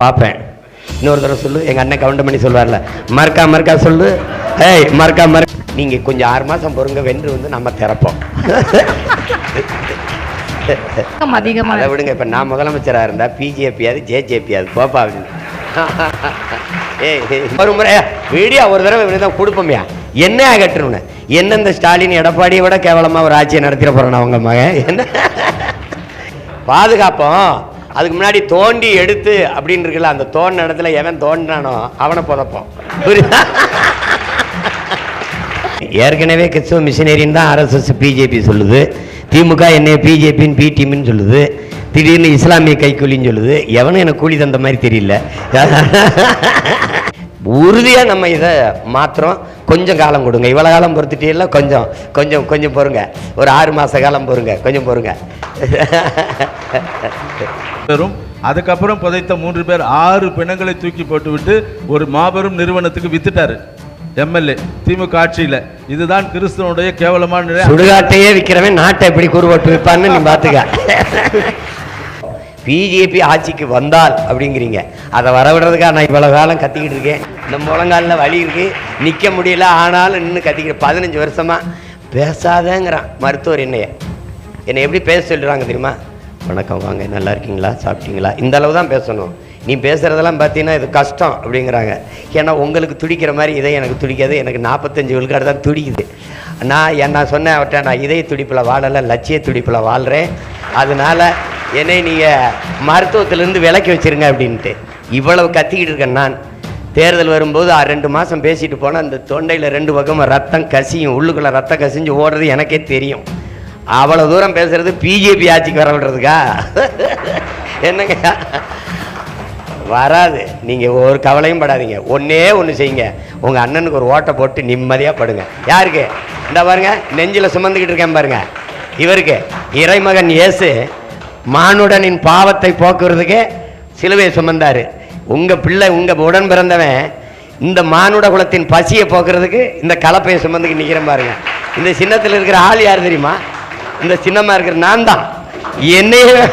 பார்ப்பேன். இன்னொரு தடவை சொல்லு எங்கள் அண்ணன் கவுண்டம் பண்ணி சொல்லுவார்ல மறுக்கா மறுக்கா சொல்லு. ஏய் மறுக்கா மறு நீங்கள் கொஞ்சம் ஆறு மாதம் பொறுங்க வென்று வந்து நம்ம திறப்போம். அதிகமா. அதை விடுங்க இப்போ நான் முதலமைச்சராக இருந்தால் பிஜேபியாது ஜேஜேபியாது போப்பா அப்படின்னு ஏய் ஏய், ஒரு முறை வீடியோ ஒரு தடவை தான் கொடுப்போம்யா. என்ன ஆகட்டும்னு என்ன இந்த ஸ்டாலின் எடப்பாடியை விட கேவலமாக ஒரு ஆட்சியை நடத்திட போகிறேன் அவங்க மகன். என்ன? பாதுகாப்போம். அதுக்கு முன்னாடி தோண்டி எடுத்து அப்படின்னு இருக்குல்ல அந்த தோண்டின இடத்துல எவன் தோண்டினானோ அவனை புதப்போம். புரியுதா? ஏற்கனவே கிறிஸ்துவ மிஷினரின்னு தான் ஆர்எஸ்எஸ் பிஜேபி சொல்லுது. திமுக என்னைய பிஜேபின்னு பி டீம்னு சொல்லுது. திடீர்னு இஸ்லாமிய கைக்கூலின்னு சொல்லுது. எவனும் எனக்கு கூலி தந்த மாதிரி தெரியல. உறுதியாக நம்ம இதை மாத்திரம் கொஞ்சம் காலம் கொடுங்க. இவ்வளோ காலம் பொறுத்துட்டே கொஞ்சம் கொஞ்சம் கொஞ்சம் பொறுங்க. ஒரு ஆறு மாத காலம் பொறுங்க கொஞ்சம் பொறுங்க. பேரும் அதுக்கப்புறம் புதைத்த மூன்று பேர் ஆறு பிணங்களை தூக்கி போட்டுவிட்டு ஒரு மாபெரும் நிறுவனத்துக்கு வித்துட்டாரு. எம்எல்ஏ திமுக ஆட்சியில. இதுதான் கிறிஸ்துவனுடைய கேவலமான சுடுகாட்டையே விற்கிறவன் நாட்டை எப்படி கூறுபட்டு வைப்பான்னு நீ பார்த்துக்க பிஜேபி ஆட்சிக்கு வந்தால் அப்படிங்கிறீங்க. அதை வரவிடுறதுக்காக நான் இவ்வளோ காலம் கத்திக்கிட்டு இருக்கேன். இந்த முழங்காலில் வலி இருக்குது நிற்க முடியல ஆனாலும் நின்று கத்திக்கிற. பதினஞ்சு வருஷமாக பேசாதேங்கிறான் மருத்துவர் என்னைய. என்னை எப்படி பேச சொல்கிறாங்க தெரியுமா? வணக்கம் வாங்க நல்லா இருக்கீங்களா? சாப்பிட்டீங்களா? இந்த அளவு தான் பேசணும். நீ பேசுகிறதெல்லாம் பார்த்தீங்கன்னா இது கஷ்டம் அப்படிங்கிறாங்க. ஏன்னா உங்களுக்கு துடிக்கிற மாதிரி இதை எனக்கு துடிக்காது. எனக்கு நாற்பத்தஞ்சு விழுக்காடு தான் துடிக்குது. நான் என்ன நான் சொன்னேன் அவர்கிட்ட நான் இதய துடிப்பில் வாழலை லட்சிய துடிப்பில் வாழ்கிறேன் அதனால என்னை நீங்கள் மருத்துவத்திலேருந்து விலக்கி வச்சிருங்க அப்படின்ட்டு. இவ்வளவு கத்திக்கிட்டு இருக்கேன் நான். தேர்தல் வரும்போது ரெண்டு மாதம் பேசிட்டு போனால் அந்த தொண்டையில் ரெண்டு பக்கமும் ரத்தம் கசியும் உள்ளுக்குள்ளே ரத்தம் கசிஞ்சு ஓடுறது எனக்கே தெரியும். அவ்வளோ தூரம் பேசுகிறது பிஜேபி ஆட்சிக்கு வர விடுறதுக்கா என்னங்க? வராது. நீங்கள் ஒரு கவலையும் படாதீங்க. ஒன்றே ஒன்று செய்யுங்க. உங்கள் அண்ணனுக்கு ஒரு ஓட்டை போட்டு நிம்மதியாக படுங்க. யாருக்கு? இந்த பாருங்க நெஞ்சில் சுமந்துக்கிட்டு இருக்கேன் பாருங்க. இவருக்கு இறைமகன் இயேசு மானுடனின் பாவத்தை போக்குறதுக்கு சிலுவையை சுமந்தார். உங்கள் பிள்ளை உங்கள் உடன் பிறந்தவன் இந்த மானுட குலத்தின் பசியை போக்குறதுக்கு இந்த கலப்பையை சுமந்துக்கு நிற்கிறேன் பாருங்க. இந்த சின்னத்தில் இருக்கிற ஆள் யார் தெரியுமா? இந்த சின்னமாக இருக்கிற நான் தான். என்னைய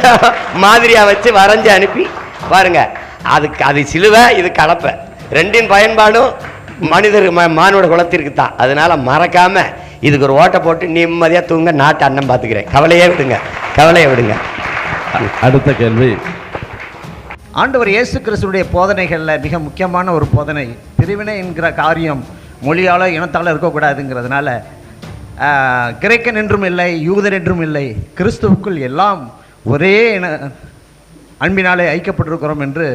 மாதிரியாக வச்சு வரைஞ்சு அனுப்பி பாருங்க. அதுக்கு அது சிலுவை இது கலப்பை. ரெண்டின் பயன்பாடும் மனிதர் ம- மானுட குலத்திற்கு தான். அதனால் மறக்காமல் இதுக்கு ஒரு ஓட்டை போட்டு நிம்மதியாக தூங்க நாட்டு அண்ணன் பார்த்துக்கிறேன் கவலையே விடுங்க கவலையை விடுங்க. அடுத்த கேள்வி. ஆண்டவர் இயேசு கிறிஸ்துடைய போதனைகளில் மிக முக்கியமான ஒரு போதனை. பிரிவினை என்கிற காரியம் மொழியாலோ இனத்தாலோ இருக்கக்கூடாதுங்கிறதுனால கிரேக்கன் என்றும் இல்லை யூதன் என்றும் இல்லை கிறிஸ்துவுக்குள் எல்லாம் ஒரே இன அன்பினாலே ஐக்கப்பட்டிருக்கிறோம் என்று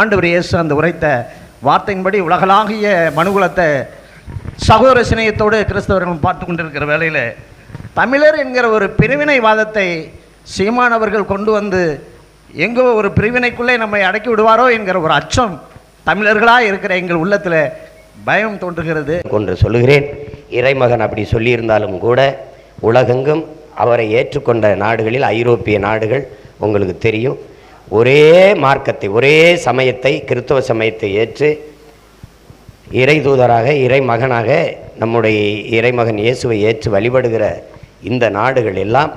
ஆண்டவர் இயேசு அந்த உரைத்த வார்த்தையின்படி உலகளாகிய மனுகுலத்தை சகோதர சிநேயத்தோடு கிறிஸ்தவர்கள் பார்த்து கொண்டிருக்கிற வேளையில் தமிழர் என்கிற ஒரு பிரிவினைவாதத்தை சீமான் அவர்கள் கொண்டு வந்து எங்கோ ஒரு பிரிவினைக்குள்ளே நம்மை அடக்கி விடுவாரோ என்கிற ஒரு அச்சம் தமிழர்களாக இருக்கிற எங்கள் உள்ளத்தில் பயம் தோன்றுகிறது. கொன்று சொல்லுகிறேன் இறைமகன் அப்படி சொல்லியிருந்தாலும் கூட உலகெங்கும் அவரை ஏற்றுக்கொண்ட நாடுகளில் ஐரோப்பிய நாடுகள் உங்களுக்கு தெரியும். ஒரே மார்க்கத்தை ஒரே சமயத்தை கிறிஸ்தவ சமயத்தை ஏற்று இறை தூதராக இறைமகனாக நம்முடைய இறைமகன் இயேசுவை ஏற்று வழிபடுகிற இந்த நாடுகள் எல்லாம்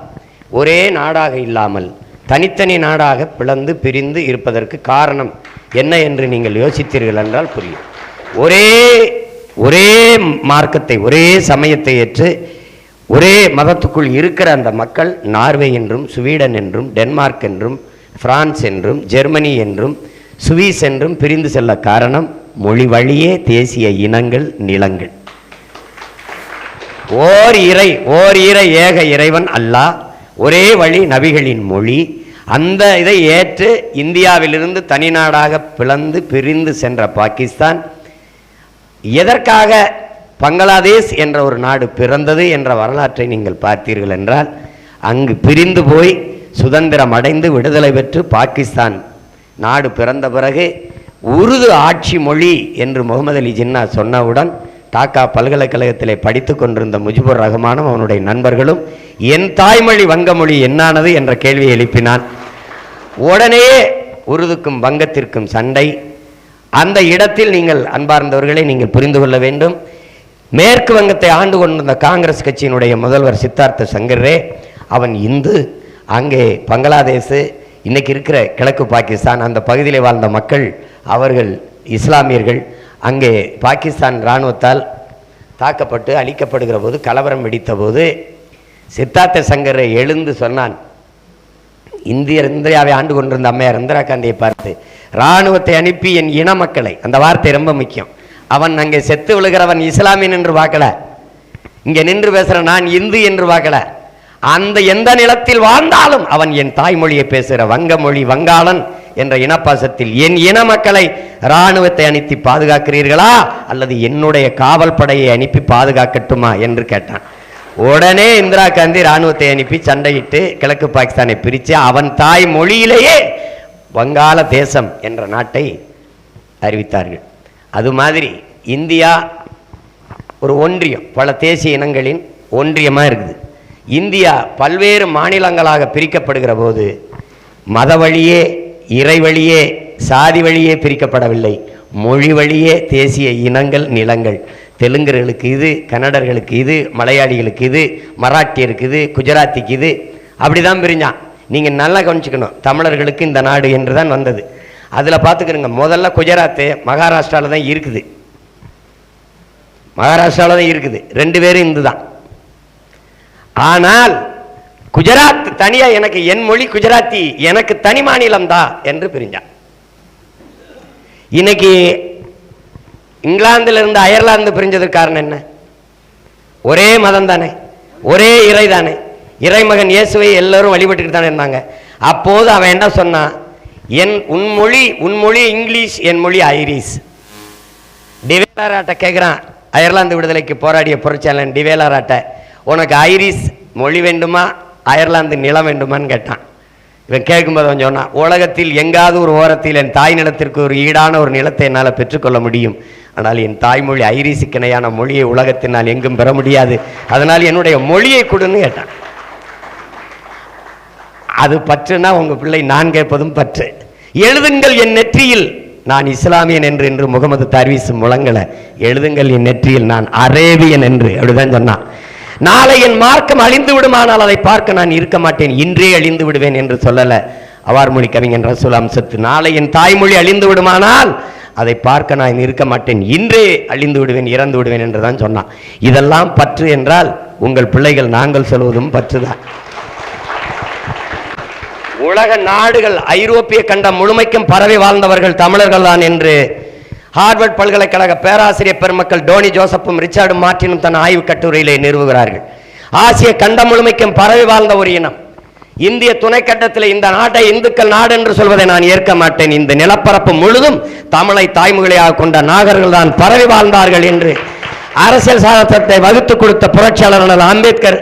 ஒரே நாடாக இல்லாமல் தனித்தனி நாடாக பிளந்து பிரிந்து இருப்பதற்கு காரணம் என்ன என்று நீங்கள் யோசித்தீர்கள் என்றால் புரியும். ஒரே ஒரே மார்க்கத்தை ஒரே சமயத்தை ஏற்று ஒரே மதத்துக்குள் இருக்கிற அந்த மக்கள் நார்வே என்றும் ஸ்வீடன் என்றும் டென்மார்க் என்றும் பிரான்ஸ் என்றும் ஜெர்மனி என்றும் சுவீஸ் என்றும் பிரிந்து செல்ல காரணம் மொழி வழியே தேசிய இனங்கள் நிலங்கள். ஓர் இறை ஓர் இறை ஏக இறைவன் அல்லாஹ் ஒரே வழி நபிகளின் மொழி. அந்த இதை ஏற்று இந்தியாவிலிருந்து தனிநாடாக பிளந்து பிரிந்து சென்ற பாகிஸ்தான். எதற்காக பங்களாதேஷ் என்ற ஒரு நாடு பிறந்தது என்ற வரலாற்றை நீங்கள் பார்த்தீர்கள் என்றால் அங்கு பிரிந்து போய் சுதந்திரம் அடைந்து விடுதலை பெற்று பாகிஸ்தான் நாடு பிறந்த பிறகு உருது ஆட்சி மொழி என்று முகமது அலி ஜின்னா சொன்னவுடன் டாக்கா பல்கலைக்கழகத்திலே படித்து கொண்டிருந்த முஜிபுர் ரஹ்மானும் அவனுடைய நண்பர்களும் என் தாய்மொழி வங்கமொழி என்னானது? என்ற கேள்வியை எழுப்பினான். உடனே உருதுக்கும் வங்கத்திற்கும் சண்டை. அந்த இடத்தில் நீங்கள் அன்பார்ந்தவர்களை நீங்கள் புரிந்து கொள்ள வேண்டும். மேற்கு வங்கத்தை ஆண்டு கொண்டிருந்த காங்கிரஸ் கட்சியினுடைய முதல்வர் சித்தார்த்த சங்கரே அவன் இந்து அங்கே பங்களாதேஷ் இன்னைக்கு இருக்கிற கிழக்கு பாகிஸ்தான் அந்த பகுதியில் வாழ்ந்த மக்கள் அவர்கள் இஸ்லாமியர்கள். அங்கே பாகிஸ்தான் இராணுவத்தால் தாக்கப்பட்டு அழிக்கப்படுகிற போது கலவரம் வெடித்த போது சித்தார்த்த சங்கரை எழுந்து சொன்னான். இந்தியர் இந்தியாவை ஆண்டு கொண்டிருந்த அம்மையார் இந்திரா காந்தியை பார்த்து இராணுவத்தை அனுப்பி என் இன மக்களை. அந்த வார்த்தை ரொம்ப முக்கியம். அவன் அங்கே செத்து விழுகிறவன் இஸ்லாமியன் என்று பார்க்கல. இங்கே நின்று பேசுகிற நான் இந்து என்று பார்க்கல. அந்த எந்த நிலத்தில் வாழ்ந்தாலும் அவன் என் தாய்மொழியை பேசுகிற வங்க மொழி வங்காளன் என்ற இனப்பாசத்தில் என் இன மக்களை இராணுவத்தை அனுப்பி பாதுகாக்கிறீர்களா? அல்லது என்னுடைய காவல் படையை அனுப்பி பாதுகாக்கட்டுமா? என்று கேட்டான். உடனே இந்திரா காந்தி இராணுவத்தை அனுப்பி சண்டையிட்டு கிழக்கு பாகிஸ்தானை பிரித்து அவன் தாய் மொழியிலேயே வங்காள தேசம் என்ற நாட்டை அறிவித்தார்கள். அது மாதிரி இந்தியா ஒரு ஒன்றியம் பல தேசிய இனங்களின் ஒன்றியமாக இருக்குது. இந்தியா பல்வேறு மாநிலங்களாக பிரிக்கப்படுகிற போது மத வழியே இறை வழியே சாதி வழியே பிரிக்கப்படவில்லை. மொழி வழியே தேசிய இனங்கள் நிலங்கள். தெலுங்கர்களுக்கு இது கன்னடர்களுக்கு இது மலையாளிகளுக்கு இது மராட்டியருக்கு இது குஜராத்திக்கு இது. அப்படி தான் பிரிஞ்சான் நீங்கள் நல்லா கவனிச்சுக்கணும். தமிழர்களுக்கு இந்த நாடு என்று தான் வந்தது. அதில் பார்த்துக்கிறோங்க முதல்ல குஜராத்து மகாராஷ்டிராவில் தான் இருக்குது. மகாராஷ்டிராவில் தான் இருக்குது. ரெண்டு பேரும் இந்து தான் ஆனால் குஜராத் தனியா எனக்கு என் மொழி குஜராத்தி எனக்கு தனி மாநிலம் தான் என்று பிரிஞ்சான். இன்னைக்கு இங்கிலாந்துல இருந்து அயர்லாந்து பிரிஞ்சதுக்கு காரணம் என்ன? ஒரே மதம் தானே ஒரே இறை தானே இறைமகன் இயேசுவை எல்லாரும் வழிபட்டுக்கிட்டு தானே இருந்தாங்க. அப்போது அவன் என்ன சொன்னான்? என் உன் மொழி உன் மொழி இங்கிலீஷ் என் மொழி ஐரிஷ். டிவேலாராட்ட கேட்குறான் அயர்லாந்து விடுதலைக்கு போராடிய புரட்சியாளன் டிவேலாராட்ட உனக்கு ஐரிஷ் மொழி வேண்டுமா? அயர்லாந்து நிலம் வேண்டுமான்னு கேட்டான். இவன் கேட்கும்போது அவன் சொன்னான் உலகத்தில் எங்காவது ஒரு ஓரத்தில் என் தாய் நிலத்திற்கு ஒரு ஈடான ஒரு நிலத்தை என்னால் பெற்றுக்கொள்ள முடியும். ஆனால் என் தாய்மொழி ஐரிசிக்கணையான மொழியை உலகத்தினால் எங்கும் பெற முடியாது. அதனால் என்னுடைய மொழியை கொடுன்னு கேட்டான். அது பற்றுனா உங்கள் பிள்ளை நான் கேட்பதும் பற்று. எழுதுங்கள் என் நெற்றியில். நான் இஸ்லாமியன் என்று என்று முகமது தர்வீஸ் முழங்கலை. எழுதுங்கள் என் நெற்றியில். நான் அரேபியன் என்று. அப்படிதான் சொன்னான். நாளை என் மார்க்கம் அழிந்து விடுமானால் அதை பார்க்க நான் இருக்க மாட்டேன். இன்றே அழிந்து விடுவேன் என்று சொல்லல. அவார்மொழி கவிஞன் ரசூல் அம்சத்து நாளை என் தாய்மொழி அழிந்து விடுமானால் அதை பார்க்க நான் இருக்க மாட்டேன். இன்றே அழிந்து விடுவேன் இறந்து விடுவேன் என்று தான் சொன்னான். இதெல்லாம் பற்று என்றால் உங்கள் பிள்ளைகள் நாங்கள் சொல்வதும் பற்றுதான். உலக நாடுகள் ஐரோப்பிய கண்டம் முழுமைக்கும் பரவி வாழ்ந்தவர்கள் தமிழர்கள் தான் என்று ஹார்வர்ட் பல்கலைக்கழக பேராசிரியர் பெருமக்கள் டோனி ஜோசப்பும் ரிச்சார்டும் மார்ட்டினும் தன் ஆய்வு கட்டுரையிலே நிறுவுகிறார்கள். ஆசிய கண்டம் முழுமைக்கும் பரவி வாழ்ந்த ஒரு இனம். இந்திய துணைக்கண்டத்தில் இந்த நாட்டை இந்துக்கள் நாடு என்று சொல்வதை நான் ஏற்க மாட்டேன். இந்த நிலப்பரப்பு முழுதும் தமிழை தாய்மொழியாக கொண்ட நாகர்கள் தான் பரவி வாழ்ந்தார்கள் என்று அரசியல் சாதனத்தை வகுத்து கொடுத்த புரட்சியாளர் அம்பேத்கர்.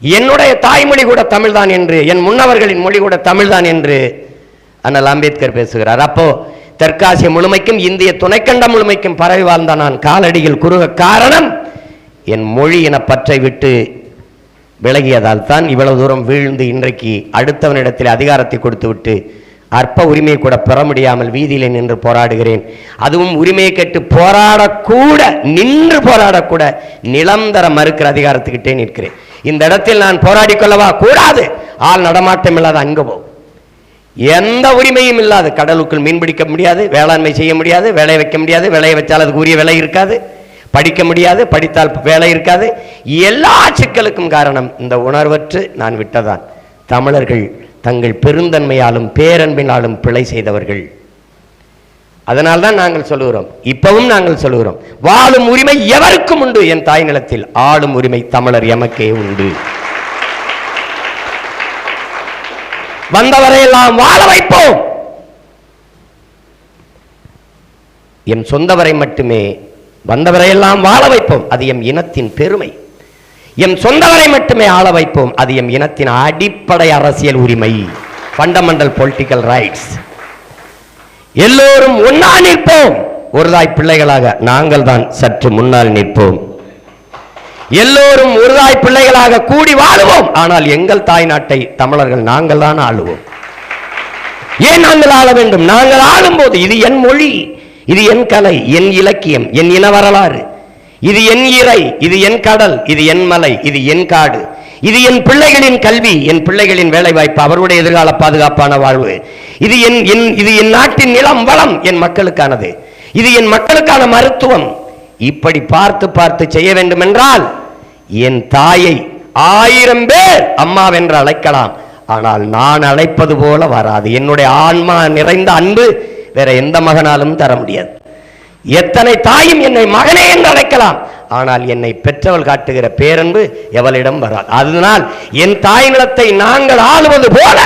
என்னுடைய தாய்மொழி கூட தமிழ்தான் என்று என் முன்னவர்களின் மொழி கூட தமிழ்தான் என்று அண்ணல் அம்பேத்கர் பேசுகிறார். அப்போ தெற்காசிய முழுமைக்கும் இந்திய துணைக்கண்டம் முழுமைக்கும் பரவி வாழ்ந்த நான் காலடியில் குறுக காரணம் என் மொழி என பற்றை விட்டு விலகியதால் தான் இவ்வளவு தூரம் வீழ்ந்து இன்றைக்கு அடுத்தவனிடத்தில் அதிகாரத்தை கொடுத்து விட்டு அற்ப உரிமையை கூட பெற முடியாமல் வீதியிலே நின்று போராடுகிறேன். அதுவும் உரிமையை கேட்டு போராடக்கூட நின்று போராடக்கூட நிலம் தர மறுக்கிற அதிகாரத்துக்கிட்டே நிற்கிறேன். இந்த இடத்தில் நான் போராடி கொள்ளவா கூடாது. ஆள் நடமாட்டம் இல்லாத அங்க போகும் எந்த உரிமையும் இல்லாது கடலுக்குள் மீன் பிடிக்க முடியாது வேளாண்மை செய்ய முடியாது விளைய வைக்க முடியாது விளைய வச்சால் அதுக்கு உரிய விலை இருக்காது படிக்க முடியாது படித்தால் வேலை இருக்காது. எல்லா சிக்கலுக்கும் காரணம் இந்த உணர்வற்று நான் விட்டதான் தமிழர்கள் தங்கள் பெருந்தன்மையாலும் பேரன்பினாலும் பிழை செய்தவர்கள். அதனால்தான் நாங்கள் சொல்லுகிறோம். இப்பவும் நாங்கள் சொல்லுகிறோம். வாழும் உரிமை எவருக்கும் உண்டு? என் தாய் நிலத்தில் ஆளும் உரிமை தமிழர் எமக்கே உண்டு. வந்தவரையெல்லாம் வாழ வைப்போம். என் சொந்தவரை மட்டுமே வந்தவரையெல்லாம் வாழ வைப்போம். அது எம் இனத்தின் பெருமை. எம் சொந்தவரை மட்டுமே ஆள வைப்போம். அது எம் இனத்தின் அடிப்படை அரசியல் உரிமை. ஃபண்டமெண்டல் பொலிட்டிக்கல் ரைட்ஸ் எல்லோரும் ஒன்னா நிற்போம். ஒருதாய் பிள்ளைகளாக நாங்கள் தான் சற்று முன்னால் நிற்போம். எல்லோரும் ஒருதாய் பிள்ளைகளாக கூடி வாழுவோம். ஆனால் எங்கள் தாய் நாட்டை தமிழர்கள் நாங்கள் தான் ஆளுவோம். ஏன் நாங்கள் ஆள வேண்டும்? நாங்கள் ஆளும் போது இது என் மொழி இது என் கலை என் இலக்கியம் என் இன வரலாறு. இது என் இறை இது என் கடல் இது என் மலை இது என் காடு. இது என் பிள்ளைகளின் கல்வி என் பிள்ளைகளின் வேலைவாய்ப்பு அவருடைய எதிர்கால பாதுகாப்பான வாழ்வு. இது என் என் இது என் நாட்டின் நிலம் வளம் என் மக்களுக்கானது. இது என் மக்களுக்கான மருத்துவம். இப்படி பார்த்து பார்த்து செய்ய வேண்டும் என்றால் என் தாயை ஆயிரம் பேர் அம்மாவென்று அழைக்கலாம். ஆனால் நான் அழைப்பது போல வராது. என்னுடைய ஆன்மா நிறைந்த அன்பு வேற எந்த மகனாலும் தர முடியாது. எத்தனை தாயும் என்னை மகனே என்று அழைக்கலாம். ஆனால் என்னை பெற்றவள் காட்டுகிற பேரன்பு எவளிடம் வராது. அதனால் என் தாய் நிலத்தை நாங்கள் ஆளுவது போல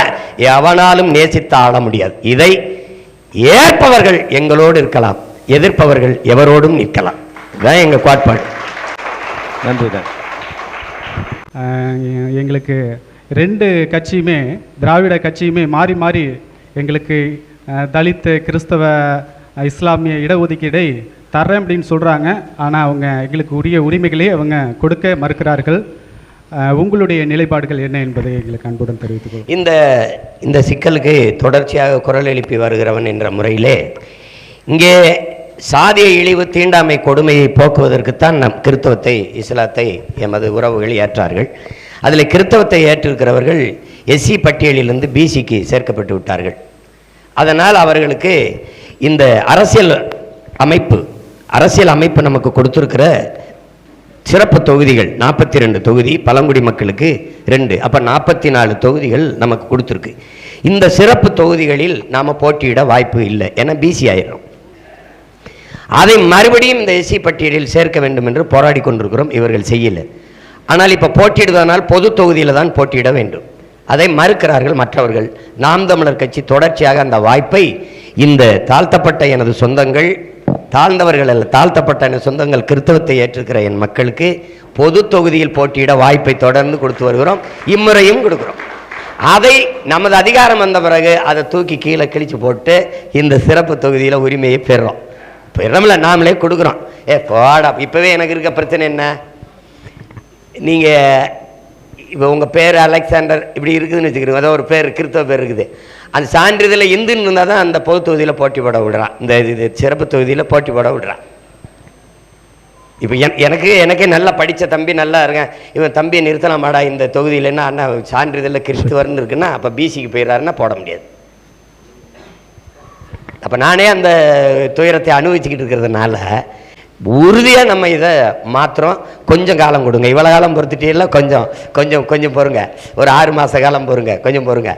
எவனாலும் நேசித்து ஆள முடியாது. இதை ஏற்பவர்கள் எங்களோடு இருக்கலாம். எதிர்ப்பவர்கள் எவரோடும் நிற்கலாம். இதுதான் எங்கள் கோட்பாடு. நன்றி தான் எங்களுக்கு ரெண்டு கட்சியுமே திராவிட கட்சியுமே மாறி மாறி எங்களுக்கு தலித்து தலித் கிறிஸ்தவ இஸ்லாமிய இடஒதுக்கீடை தரேன் அப்படின்னு சொல்கிறாங்க ஆனால் அவங்க எங்களுக்கு உரிய உரிமைகளை அவங்க கொடுக்க மறுக்கிறார்கள். உங்களுடைய நிலைப்பாடுகள் என்ன என்பதை எங்களுக்கு அன்புடன் தெரிவித்துக் இந்த இந்த சிக்கலுக்கு தொடர்ச்சியாக குரல் எழுப்பி வருகிறவன் என்ற முறையிலே இங்கே சாதிய இழிவு தீண்டாமை கொடுமையை போக்குவதற்குத்தான் நம் கிறித்தவத்தை இஸ்லாத்தை எமது உறவுகள் ஏற்றார்கள். அதில் கிறித்தவத்தை ஏற்றிருக்கிறவர்கள் எஸ்சி பட்டியலிலிருந்து பிசிக்கு சேர்க்கப்பட்டு விட்டார்கள். அதனால் அவர்களுக்கு இந்த அரசியல் அமைப்பு அரசியல் அமைப்பு நமக்கு கொடுத்துருக்கிற சிறப்பு தொகுதிகள் நாற்பத்தி ரெண்டு தொகுதி பழங்குடி மக்களுக்கு ரெண்டு அப்போ நாற்பத்தி நாலு தொகுதிகள் நமக்கு கொடுத்துருக்கு. இந்த சிறப்பு தொகுதிகளில் நாம் போட்டியிட வாய்ப்பு இல்லை ஏன்னா பிசி ஆயிரும் அதை மறுபடியும் இந்த எஸ்சி பட்டியலில் சேர்க்க வேண்டும் என்று போராடி கொண்டிருக்கிறோம். இவர்கள் செய்யல. ஆனால் இப்போ போட்டியிடுவதனால் பொது தொகுதியில் தான் போட்டியிட வேண்டும். அதை மறுக்கிறார்கள் மற்றவர்கள். நாம் தமிழர் கட்சி தொடர்ச்சியாக அந்த வாய்ப்பை இந்த தாழ்த்தப்பட்ட எனது சொந்தங்கள் தாழ்ந்தவர்கள் அல்ல தாழ்த்தப்பட்ட எனது சொந்தங்கள் கிறித்தவத்தை ஏற்றிருக்கிற என் மக்களுக்கு பொது தொகுதியில் போட்டியிட வாய்ப்பை தொடர்ந்து கொடுத்து வருகிறோம். இம்முறையும் கொடுக்குறோம். அதை நமது அதிகாரம் வந்த பிறகு அதை தூக்கி கீழே கிழிச்சு போட்டு இந்த சிறப்பு தொகுதியில் உரிமையை பெறுறோம் பெறமில்ல நாமளே கொடுக்குறோம். ஏ போடா இப்போவே எனக்கு இருக்க பிரச்சனை என்ன? நீங்கள் இப்போ உங்கள் பேர் அலெக்சாண்டர் இப்படி இருக்குதுன்னு வச்சுக்கிறோம் அதாவது ஒரு பேர் கிறித்தவ பேர் இருக்குது. அந்த சான்றிதழில் இந்துன்னு இருந்தால் தான் அந்த பொது தொகுதியில் போட்டி போட விடுறான் இந்த இது சிறப்பு தொகுதியில் போட்டி போட விடுறான் இப்போ என் எனக்கு எனக்கே நல்லா படித்த தம்பி நல்லா இருக்கேன். இவன் தம்பியை நிறுத்தலாமாடா இந்த தொகுதியிலன்னா அண்ணா சான்றிதழில் கிறிஸ்துவர்னு இருக்குன்னா அப்போ பிசிக்கு போயிடுறாருன்னா போட முடியாது. அப்போ நானே அந்த துயரத்தை அனுபவிச்சுக்கிட்டு இருக்கிறதுனால உறுதியாக நம்ம இதை மாத்திரம் கொஞ்சம் காலம் கொடுங்க. இவ்வளோ காலம் பொறுத்துட்டீங்களா கொஞ்சம் கொஞ்சம் கொஞ்சம் பொறுங்க. ஒரு ஆறு மாத காலம் பொறுங்க. கொஞ்சம் பொறுங்க.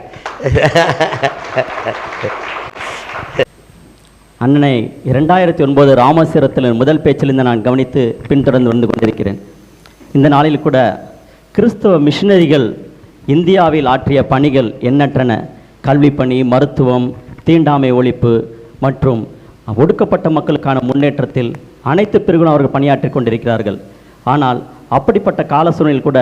அண்ணனை இரண்டாயிரத்தி ஒன்பது ராமசிரத்தில் முதல் பேச்சிலிருந்து நான் கவனித்து பின்தொடர்ந்து வந்து கொண்டிருக்கிறேன். இந்த நாளில் கூட கிறிஸ்தவ மிஷினரிகள் இந்தியாவில் ஆற்றிய பணிகள் எண்ணற்றன. கல்வி பணி மருத்துவம் தீண்டாமை ஒழிப்பு மற்றும் ஒடுக்கப்பட்ட மக்களுக்கான முன்னேற்றத்தில் அனைத்து பிரிவுகளும் அவர்கள் பணியாற்றி கொண்டிருக்கிறார்கள். ஆனால் அப்படிப்பட்ட கால சூழ்நிலையில் கூட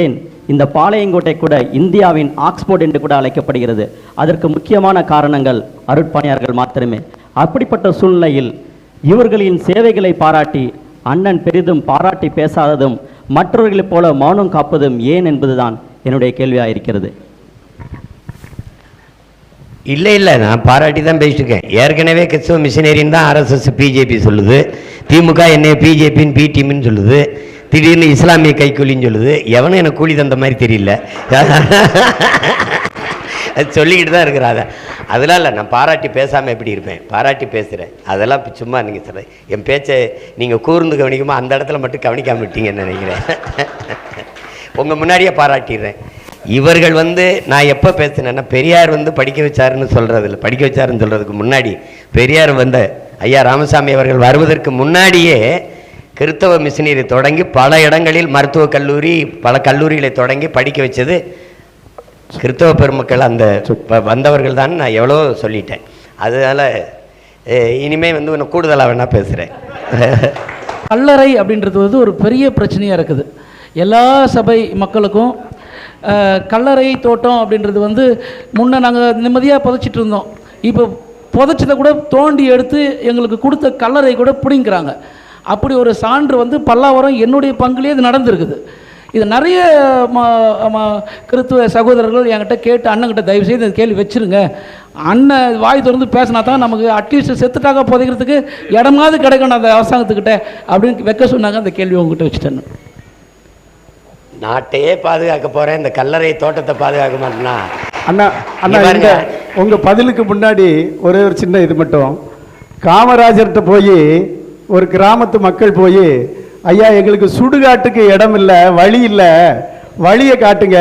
ஏன் இந்த பாளையங்கோட்டை கூட இந்தியாவின் ஆக்ஸ்போர்ட் என்று கூட அழைக்கப்படுகிறது. அதற்கு முக்கியமான காரணங்கள் அருட்பணியார்கள் மாத்திரமே. அப்படிப்பட்ட சூழ்நிலையில் இவர்களின் சேவைகளை பாராட்டி அண்ணன் பெரிதும் பாராட்டி பேசாததும் மற்றவர்களைப் போல மௌனம் காப்பதும் ஏன் என்பதுதான் என்னுடைய கேள்வியாக இருக்கிறது இல்லை இல்லை. நான் பாராட்டி தான் பேசிட்டுருக்கேன். ஏற்கனவே கிறிஸ்துவ மிஷினரின்னு தான் ஆர்எஸ்எஸ் பிஜேபி சொல்லுது. திமுக என்னைய பிஜேபின்னு பிடிஎம்னு சொல்லுது. திடீர்னு இஸ்லாமிய கைக்கூலின்னு சொல்லுது. எவனும் எனக்கு கூலி தந்த மாதிரி தெரியல. அது சொல்லிக்கிட்டு தான் இருக்கிறாங்க அதெல்லாம் இல்லை. நான் பாராட்டி பேசாமல் எப்படி இருப்பேன்? பாராட்டி பேசுகிறேன் அதெல்லாம் சும்மா நீங்கள் சொல்ல என் பேச்சை நீங்கள் கூர்ந்து கவனிக்குமா அந்த இடத்துல மட்டும் கவனிக்காம விட்டீங்கன்னு நினைக்கிறேன். உங்கள் முன்னாடியே பாராட்டிடுறேன். இவர்கள் வந்து நான் எப்போ பேசினேன்னா பெரியார் வந்து படிக்க வச்சாருன்னு சொல்கிறதில்ல படிக்க வச்சாருன்னு சொல்கிறதுக்கு முன்னாடி பெரியார் வந்த ஐயா ராமசாமி அவர்கள் வருவதற்கு முன்னாடியே கிறித்தவ மிஷினரி தொடங்கி பல இடங்களில் மருத்துவக் கல்லூரி பல கல்லூரிகளை தொடங்கி படிக்க வச்சது கிறித்தவ பெருமக்கள் அந்த வந்தவர்கள் தான் நான் எவ்வளோ சொல்லிட்டேன். அதனால் இனிமேல் வந்து ஒன்று கூடுதலாக வேணால் பேசுகிறேன் கல்லறை அப்படின்றது வந்து ஒரு பெரிய பிரச்சனையாக இருக்குது. எல்லா சபை மக்களுக்கும் கல்லறை தோட்டம் அப்படின்றது வந்து முன்ன நாங்கள் நிம்மதியாக புதைச்சிட்டு இருந்தோம். இப்போ புதைச்சதை கூட தோண்டி எடுத்து எங்களுக்கு கொடுத்த கல்லறை கூட பிடிங்கிறாங்க அப்படி ஒரு சான்று வந்து பல்லாவரம் என்னுடைய பங்குலேயே இது நடந்திருக்குது. இது நிறைய ம ம- கிறித்துவ சகோதரர்கள் என்கிட்ட கேட்டு அண்ணன்கிட்ட தயவு செய்து இந்த கேள்வி வச்சுருங்க. அண்ணன் வாய் திறந்து பேசினா தான் நமக்கு அட்லீஸ்ட் செத்துட்டாக புதைக்கிறதுக்கு இடமாவது கிடைக்கணும் அந்த அரசாங்கத்துக்கிட்ட அப்படின்னு வைக்க சொன்னாங்க அந்த கேள்வி உங்ககிட்ட வச்சுட்டேன்னு நாட்டையே பாதுகாக்க போறேன். இந்த கல்லறை தோட்டத்தை பாதுகாக்க மாட்டேனா? அண்ணா அண்ணா இங்க பாருங்க. இந்த உங்க பதிலுக்கு முன்னாடி ஒரே ஒரு சின்ன இது மட்டும். காமராஜர்கிட்ட போய் ஒரு கிராமத்து மக்கள் போய் ஐயா எங்களுக்கு சுடுகாட்டுக்கு இடம் இல்லை வழி இல்லை வழியை காட்டுங்க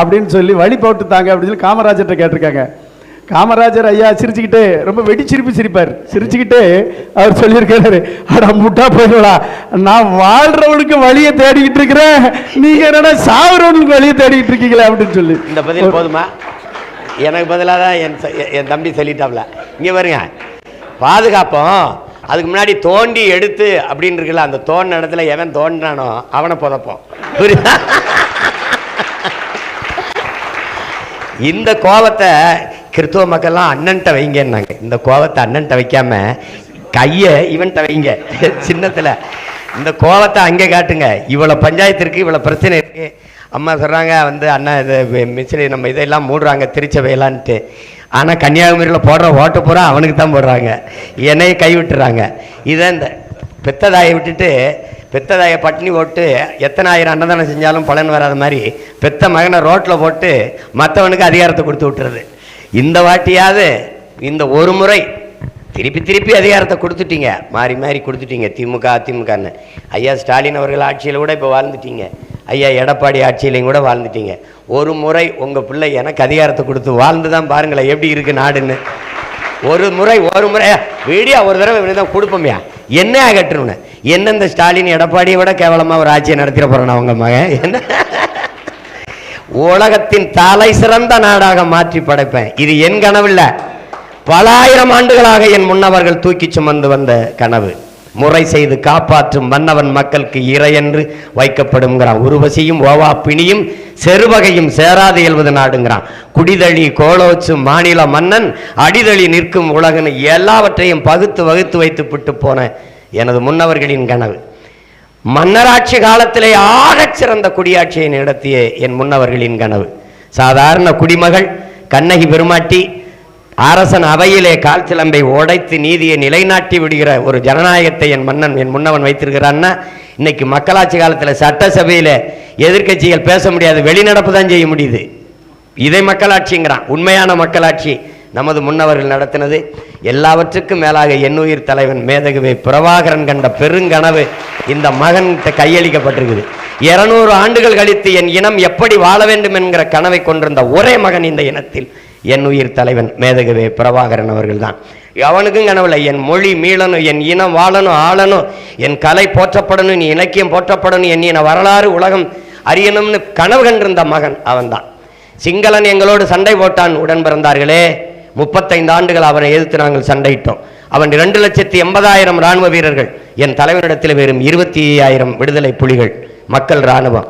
அப்படின்னு சொல்லி வழி போட்டு தாங்க அப்படின்னு சொல்லி காமராஜர்கிட்ட கேட்டிருக்காங்க. காமராஜர் ஐயா சிரிச்சுக்கிட்டு ரொம்ப வெடிச்சிரிப்பு சிரிப்பார். சிரிச்சுக்கிட்டு அவர் சொல்லியிருக்காரு அட முட்டா போயிடலா நான் வாழ்றவனுக்கு வழியை தேடிக்கிட்டு இருக்கிறேன். நீங்க என்னடா சாகுறவனுக்கு வழியை தேடிக்கிட்டு இருக்கீங்களே? அப்படின்னு சொல்லி. இந்த பதில் போதுமா? எனக்கு பதிலாக தான் என் என் தம்பி சொல்லிட்டாப்ல. இங்கே பாருங்க. பாதுகாப்போம். அதுக்கு முன்னாடி தோண்டி எடுத்து அப்படின்னு இருக்குல்ல அந்த தோண்டின இடத்துல எவன் தோண்டினானோ அவனை புதைப்போம். புரியுதா? இந்த கோவத்தை கிறிஸ்துவ மக்கள்லாம் அண்ணன்ட்ட வைங்கன்னாங்க. இந்த கோவத்தை அண்ணன்ட்ட வைக்காம கையை இவன்ட்ட வைங்க. சின்னத்தில். இந்த கோவத்தை அங்கே காட்டுங்க. இவ்வளோ பஞ்சாயத்து இருக்குது இவ்வளோ பிரச்சனை இருக்குது அம்மா சொல்கிறாங்க வந்து அண்ணா இது மிஷினி நம்ம இதெல்லாம் மூடுறாங்க திருச்சபையெல்லான்ட்டு. ஆனால் கன்னியாகுமரியில் போடுற ஓட்டு பூரா அவனுக்கு தான் போடுறாங்க. என்னையை கை விட்டுறாங்க. இதை இந்த பெத்ததாயை விட்டுட்டு பெத்ததாயை பட்டினி போட்டு எத்தனை ஆயிரம் அன்னதானம் செஞ்சாலும் பலன் வராத மாதிரி பெத்த மகனை ரோட்டில் போட்டு மற்றவனுக்கு அதிகாரத்தை கொடுத்து விட்டுறது. இந்த வாட்டியாவது இந்த ஒரு முறை திருப்பி திருப்பி அதிகாரத்தை கொடுத்துட்டீங்க. மாறி மாறி கொடுத்துட்டீங்க. திமுக அதிமுகன்னு. ஐயா ஸ்டாலின் அவர்கள் ஆட்சியில் கூட இப்போ வாழ்ந்துட்டீங்க. ஐயா எடப்பாடி ஆட்சியிலையும் கூட வாழ்ந்துட்டீங்க. ஒரு முறை உங்கள் பிள்ளை எனக்கு அதிகாரத்தை கொடுத்து வாழ்ந்து தான் பாருங்களேன். எப்படி இருக்குது நாடுன்னு. ஒரு முறை ஒரு முறை. வீடியோ ஒரு தடவை தான் கொடுப்போம்யா. என்ன அகற்றணும்னு என்னெந்த ஸ்டாலின் எடப்பாடியை விட கேவலமாக ஒரு ஆட்சியை நடத்திட போகிறேன் அவங்க மகன்? என்ன? உலகத்தின் தலை சிறந்த நாடாக மாற்றி படைப்பேன். இது என் கனவில்ல. பல ஆயிரம் ஆண்டுகளாக என் முன்னவர்கள் தூக்கி சுமந்து வந்த கனவு. முறை செய்து காப்பாற்றும் மன்னவன் மக்களுக்கு இறையென்று வைக்கப்படுங்கிறான் உருவசியும் ஓவா பிணியும் செருவகையும் சேராது எழுவது நாடுங்கிறான். குடிதழி கோலோச்சு மாநில மன்னன் அடிதழி நிற்கும் உலகன்னு எல்லாவற்றையும் பகுத்து வகுத்து வைத்து விட்டு போன எனது முன்னவர்களின் கனவு. மன்னராட்சி காலத்திலே ஆகச் சிறந்த குடியாட்சியை நடத்திய என் முன்னவர்களின் கனவு. சாதாரண குடிமகள் கண்ணகி பெருமாட்டி அரசன் அவையிலே கால் சிலம்பை உடைத்து நீதியை நிலைநாட்டி விடுகிற ஒரு ஜனநாயகத்தை என் மன்னன் என் முன்னவன் வைத்திருக்கிறான்னா இன்னைக்கு மக்களாட்சி காலத்தில் சட்டசபையில் எதிர்க்கட்சிகள் பேச முடியாது வெளிநடப்பு தான் செய்ய முடியுது. இதை மக்களாட்சிங்கிறான் உண்மையான மக்களாட்சி. நமது முன்னவர்கள் நடத்தினது எல்லாவற்றுக்கும் மேலாக எண்ணுயிர் தலைவன் மேதகுவை பிரபாகரன் கண்ட பெருங்கனவு இந்த மகன் கையளிக்கப்பட்டிருக்குது. இருநூறு ஆண்டுகள் கழித்து என் இனம் எப்படி வாழ வேண்டும் என்கிற கனவை கொண்டிருந்த ஒரே மகன் இந்த இனத்தில் என் உயிர் தலைவன் மேதகவே பிரபாகரன் அவர்கள்தான். அவனுக்கும் கனவுல என் மொழி மீளணும் என் இனம் வாழணும் ஆளணும் என் கலை போற்றப்படணும் நீ இலக்கியம் போற்றப்படணும் என் இன வரலாறு உலகம் அறியணும்னு கனவு கண்டிருந்த மகன் அவன்தான். சிங்களன் எங்களோடு சண்டை போட்டான். உடன் பிறந்தார்களே முப்பத்தைந்து ஆண்டுகள் அவனை எதிர்த்து நாங்கள் சண்டையிட்டோம். அவன் இரண்டு லட்சத்தி எண்பதாயிரம் ராணுவ வீரர்கள் என் தலைவனிடத்தில் வெறும் இருபத்தி ஐயாயிரம் விடுதலை புலிகள் மக்கள் இராணுவம்.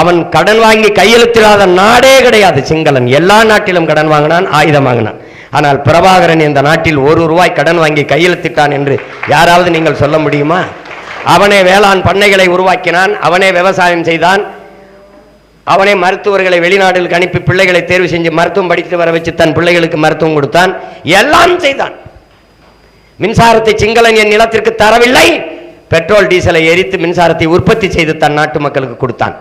அவன் கடன் வாங்கி கையெழுத்திடாத நாடே கிடையாது சிங்களன். எல்லா நாட்டிலும் கடன் வாங்கினான் ஆயுதம் வாங்கினான். ஆனால் பிரபாகரன் இந்த நாட்டில் ஒரு ரூபாய் கடன் வாங்கி கையெழுத்திட்டான் என்று யாராவது நீங்கள் சொல்ல முடியுமா? அவனே வேளாண் பண்ணைகளை உருவாக்கினான் அவனே விவசாயம் செய்தான் அவனே மருத்துவர்களை வெளிநாடுகளுக்கு அனுப்பி பிள்ளைகளை தேர்வு செஞ்சு மருத்துவம் படித்து வர வச்சு தன் பிள்ளைகளுக்கு மருத்துவம் கொடுத்தான். எல்லாம் செய்தான். மின்சாரத்தை சிங்களன் என் நிலத்திற்கு தரவில்லை. பெட்ரோல் டீசலை எரித்து மின்சாரத்தை உற்பத்தி செய்து தன் நாட்டு மக்களுக்கு கொடுத்தான்.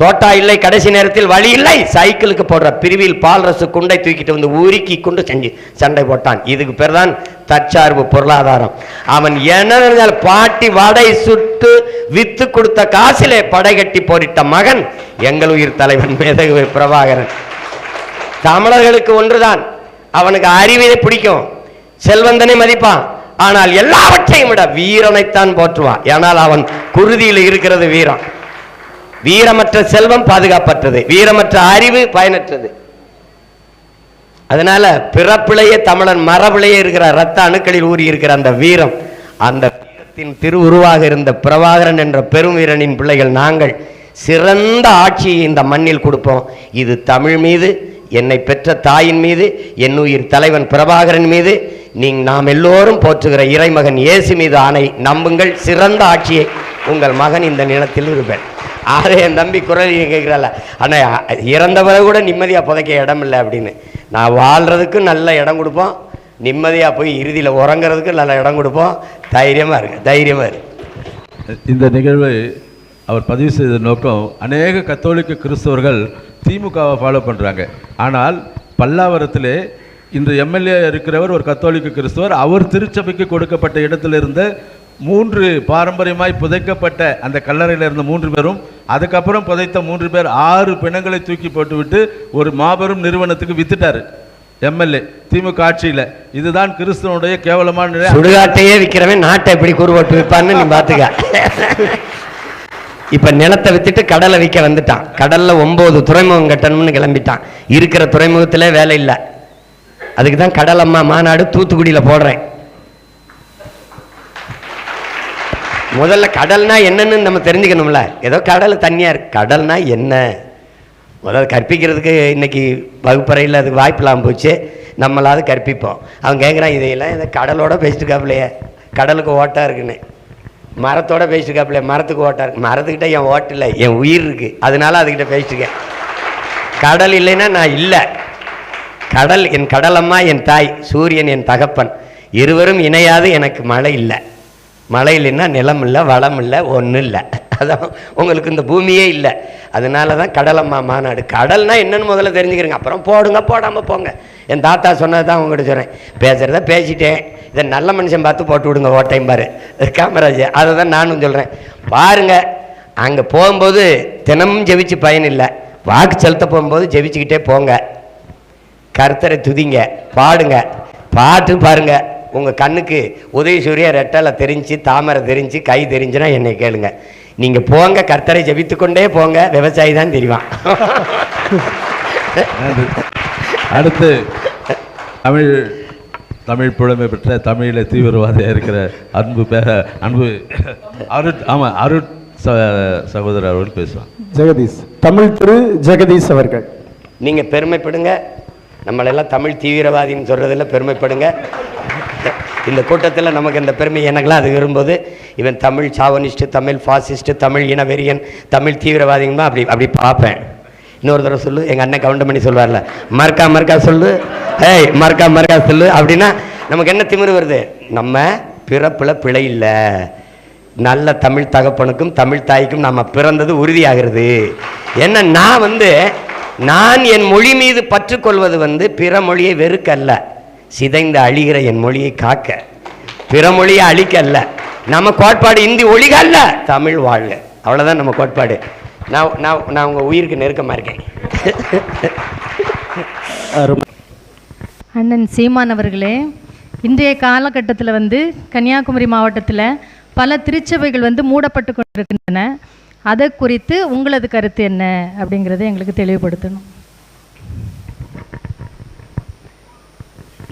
தோட்டா இல்லை கடைசி நேரத்தில் வழி இல்லை. சைக்கிளுக்கு போடுற பிரிவில் பால் ரசு குண்டை தூக்கிட்டு வந்து உருக்கி கொண்டு செஞ்சு சண்டை போட்டான். இதுக்கு பேர் தான் தற்சார்பு பொருளாதாரம். அவன் என்ன பாட்டி வடை சுட்டு வித்து கொடுத்த காசிலே படை கட்டி போரிட்ட மகன் எங்கள் உயிர் தலைவன் மேதகு பிரபாகரன். தமிழர்களுக்கு ஒன்றுதான். அவனுக்கு அறிவினை பிடிக்கும். செல்வந்தனை மதிப்பான். ஆனால் எல்லாவற்றையும் விட வீரனைத்தான் போற்றுவான். ஏனால் அவன் குருதியில் இருக்கிறது வீரம். வீரமற்ற செல்வம் பாதுகாப்பற்றது. வீரமற்ற அறிவு பயனற்றது. அதனால பிறப்பிலேயே தமிழன் மரபிலேயே இருக்கிற ரத்த அணுக்களில் ஊறி இருக்கிற அந்த வீரம் அந்த வீரத்தின் திருவுருவாக இருந்த பிரபாகரன் என்ற பெரும் வீரனின் பிள்ளைகள் நாங்கள் சிறந்த ஆட்சியை இந்த மண்ணில் கொடுப்போம். இது தமிழ் மீது என்னை பெற்ற தாயின் மீது என் உயிர் தலைவன் பிரபாகரன் மீது நீங் நாம் எல்லோரும் போற்றுகிற இறைமகன் இயேசு மீது ஆணை நம்புங்கள். சிறந்த ஆட்சியை உங்கள் மகன் இந்த நிலத்தில் இருப்பேன். ஆறு என் தம்பி குரல் கேட்குறல ஆனால் இறந்த பிறகு கூட நிம்மதியாக புதைக்க இடம் இல்லை அப்படின்னு. நான் வாழ்கிறதுக்கு நல்ல இடம் கொடுப்போம். நிம்மதியாக போய் இறுதியில் உறங்குறதுக்கு நல்ல இடம் கொடுப்போம். தைரியமாக இருக்கு தைரியமாக இருக்கு இந்த நிகழ்வை அவர் பதிவு செய்த நோக்கம் அநேக கத்தோலிக்க கிறிஸ்தவர்கள் திமுகவை ஃபாலோ பண்ணுறாங்க ஆனால் பல்லாவரத்திலே இன்று எம்எல்ஏ இருக்கிறவர் ஒரு கத்தோலிக்க கிறிஸ்தவர். அவர் திருச்சபைக்கு கொடுக்கப்பட்ட இடத்துல இருந்து மூன்று பாரம்பரியமாய் புதைக்கப்பட்ட அந்த கல்லறையில் இருந்த மூன்று பேரும் அதுக்கப்புறம் புதைத்த மூன்று பேர் ஆறு பிணங்களை தூக்கி போட்டுவிட்டு ஒரு மாபெரும் நிறுவனத்துக்கு வித்துட்டார். எம்எல்ஏ திமுக ஆட்சியில். இதுதான் கிறிஸ்தவனுடைய கேவலமான நிலை. சுடுகாட்டையே விற்கிறவன் நாட்டை எப்படி கூறுபட்டு விற்பான்னு நீ பார்த்துக்க. இப்போ நிலத்தை வித்துட்டு கடலை விற்க வந்துட்டான். கடலில் ஒம்பது துறைமுகம் கட்டணும்னு கிளம்பிட்டான். இருக்கிற துறைமுகத்தில் வேலை இல்லை. அதுக்கு தான் கடலம்மா மாநாடு தூத்துக்குடியில் போடுறேன். முதல்ல கடல்னா என்னன்னு நம்ம தெரிஞ்சுக்கணும்ல. ஏதோ கடல் தண்ணியாக இருக்குது கடல்னா என்ன? முதல்ல கற்பிக்கிறதுக்கு இன்னைக்கு வகுப்பறையில் அதுக்கு வாய்ப்பு போச்சு. நம்மளாவது கற்பிப்போம். அவன் கேட்குறான் இதையெல்லாம் இந்த கடலோட பேசிட்டு இருக்காப்புலையே கடலுக்கு ஓட்டாக இருக்குன்னு. மரத்தோட பேசிட்டுருக்காப்புலையே மரத்துக்கு ஓட்டாக இருக்கு. மரத்துக்கிட்ட என் ஓட்டு இல்லை. என் உயிர் இருக்கு. அதனால அதுக்கிட்ட பேசிட்டுருக்கேன் கடல் இல்லைன்னா நான் இல்லை. கடல் என் கடலம்மா என் தாய். சூரியன் என் தகப்பன். இருவரும் இணையாது எனக்கு மழை இல்லை. மழை இல்லைன்னா நிலம் இல்லை வளம் இல்லை ஒன்றும் இல்லை அதான் உங்களுக்கு இந்த பூமியே இல்லை. அதனால தான் கடலம்மா மாநாடு. கடல்னா என்னன்னு முதல்ல தெரிஞ்சுக்கிறேங்க. அப்புறம் போடுங்க போடாமல் போங்க. என் தாத்தா சொன்னது தான் உங்கள்கிட்ட சொல்கிறேன் பேசுகிறத பேசிட்டேன். இதை நல்ல மனுஷன் பார்த்து போட்டு விடுங்க ஓட்டையும் பாரு. காமராஜ் அதை தான் நானும் சொல்கிறேன் பாருங்க அங்கே போகும்போது தினமும் ஜெபிச்சு பயன் இல்லை. வாக்கு செலுத்த போகும்போது ஜெபிச்சுக்கிட்டே போங்க. கருத்தரை துதிங்க பாடுங்க. பாட்டு பாருங்கள் உங்க கண்ணுக்கு உதயசூரிய ரெட்டலை தெரிஞ்சு தாமரை தெரிஞ்சு கை தெரிஞ்சுனா என்னை கேளுங்க. நீங்க போங்க கர்த்தரை ஜெபித்து கொண்டே போங்க விவசாயி தான் தெரிவான். அடுத்து தமிழ் தமிழ் புலமை பெற்ற தமிழில் தீவிரவாதியாக இருக்கிற அன்பு பேர அன்பு அருட் ஆமாம் அருட் ச சகோதரர் அவர்கள் பேசுவாங்க ஜெகதீஷ் தமிழ் திரு ஜெகதீஷ் அவர்கள். நீங்க பெருமைப்படுங்க. நம்மளெல்லாம் தமிழ் தீவிரவாதின்னு சொல்றதுல பெருமைப்படுங்க. இந்த கூட்டத்தில் நமக்கு இந்த பெருமை எனக்கெல்லாம் அது வரும்போது இவன் தமிழ் சாவனிஸ்ட்டு தமிழ் ஃபாசிஸ்ட்டு தமிழ் இனவெறியன் தமிழ் தீவிரவாதிங்கமா அப்படி அப்படி பார்ப்பேன். இன்னொரு தடவை சொல்லு எங்கள் அண்ணன் கவுண்ட் பண்ணி சொல்லுவார்ல மறுக்கா மறுக்கா சொல்லு ஏய் மறுக்கா மறுக்கா சொல்லு அப்படின்னா நமக்கு என்ன திமிரு வருது? நம்ம பிறப்பில் பிழை இல்லை. நல்ல தமிழ் தகப்பனுக்கும் தமிழ் தாய்க்கும் நம்ம பிறந்தது உறுதியாகிறது. என்ன நான் வந்து நான் என் மொழி மீது பற்றுக்கொள்வது வந்து பிற மொழியை வெறுக்கல்ல. சிதைந்து அழிகிற என் மொழியை காக்க. பிற மொழியை அழிக்க அல்ல நம்ம கோட்பாடு இந்தி ஒழிக அல்ல தமிழ் வாழ்க. அவ்வளோதான் நம்ம கோட்பாடு. நான் நான் நான் உங்கள் உயிருக்கு நெருக்கமாக இருக்கேன். அண்ணன் சீமான் அவர்களே இன்றைய காலகட்டத்தில் வந்து கன்னியாகுமரி மாவட்டத்தில் பல திருச்சபைகள் வந்து மூடப்பட்டு கொண்டிருக்கின்றன. அதை குறித்து உங்களது கருத்து என்ன அப்படிங்கிறத எங்களுக்கு தெளிவுபடுத்தணும்.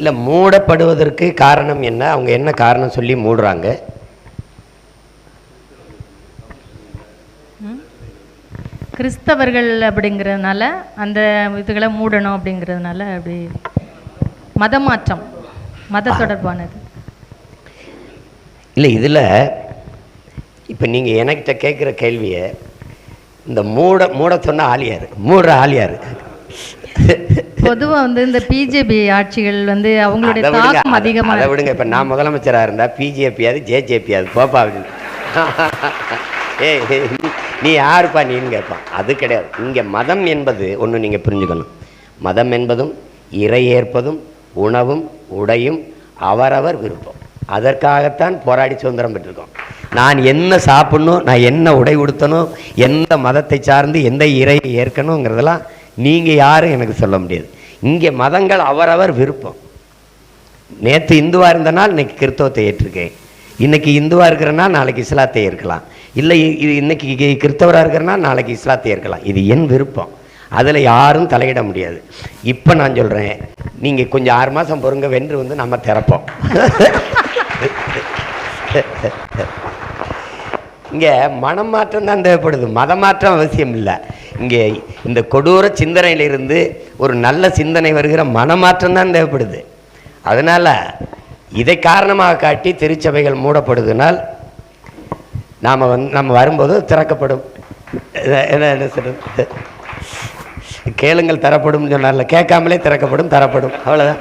இல்லை மூடப்படுவதற்கு காரணம் என்ன? அவங்க என்ன காரணம் சொல்லி மூடுறாங்க? கிறிஸ்தவர்கள் அப்படிங்கிறதுனால அந்த இதுகளை மூடணும் அப்படிங்கிறதுனால அப்படி மதமாற்றம் மத தொடர்பானது. இல்லை இதில் இப்போ நீங்கள் என்கிட்ட கேட்குற கேள்வியை இந்த மூட மூட சொன்ன ஆலியார் மூடுற ஆலியார் பொதுவாக வந்து இந்த பிஜேபி ஆட்சிகள் வந்து அவங்களுடைய தாக்கம் அதை- அதிகமாக அதை விடுங்க. இப்போ நான் முதலமைச்சராக இருந்தால் பிஜேபியாவது ஜேஜேபியாவது போப்பா அப்படின்னு. ஏய் நீ யாருப்பா நீன்னு கேட்பான் அது கிடையாது. இங்கே மதம் என்பது ஒன்று நீங்கள் புரிஞ்சுக்கணும். மதம் என்பதும் இறை ஏற்பதும் உணவும் உடையும் அவரவர் விருப்பம். அதற்காகத்தான் போராடி சுதந்திரம் பெற்றிருக்கோம். நான் என்ன சாப்பிடணும் நான் என்ன உடை உடுத்தணும் எந்த மதத்தை சார்ந்து எந்த இறையை ஏற்கணுங்கிறதெல்லாம் நீங்கள் யாரும் எனக்கு சொல்ல முடியாது. இங்கே மதங்கள் அவரவர் விருப்பம். நேற்று இந்துவாக இருந்தனால் இன்னைக்கு கிறித்தவத்தை ஏற்றிருக்கேன். இன்னைக்கு இந்துவாக இருக்கிறனா நாளைக்கு இஸ்லாத்தை ஏற்கலாம். இல்லை இ- இது இன்னைக்கு கிறித்தவராக இருக்கிறனா நாளைக்கு இஸ்லாத்தை ஏற்கலாம். இது என் விருப்பம். அதில் யாரும் தலையிட முடியாது. இப்போ நான் சொல்கிறேன் நீங்கள் கொஞ்சம் ஆறு மாதம் பொறுங்க வென்று வந்து நம்ம திறப்போம். இங்கே மனம் மாற்றம் தான் தேவைப்படுது. மதமாற்றம் அவசியம் இல்லை. இங்கே இந்த கொடூர சிந்தனையிலிருந்து ஒரு நல்ல சிந்தனை வருகிற மனமாற்றம் தான் தேவைப்படுது. அதனால் இதை காரணமாக காட்டி திருச்சபைகள் மூடப்படுதுனால் நாம் வந்து நம்ம வரும்போது திறக்கப்படும். என்ன- சொல்கிறது கேளுங்கள் தரப்படும் சொன்னார்ல. கேட்காமலே திறக்கப்படும் தரப்படும். அவ்வளோதான்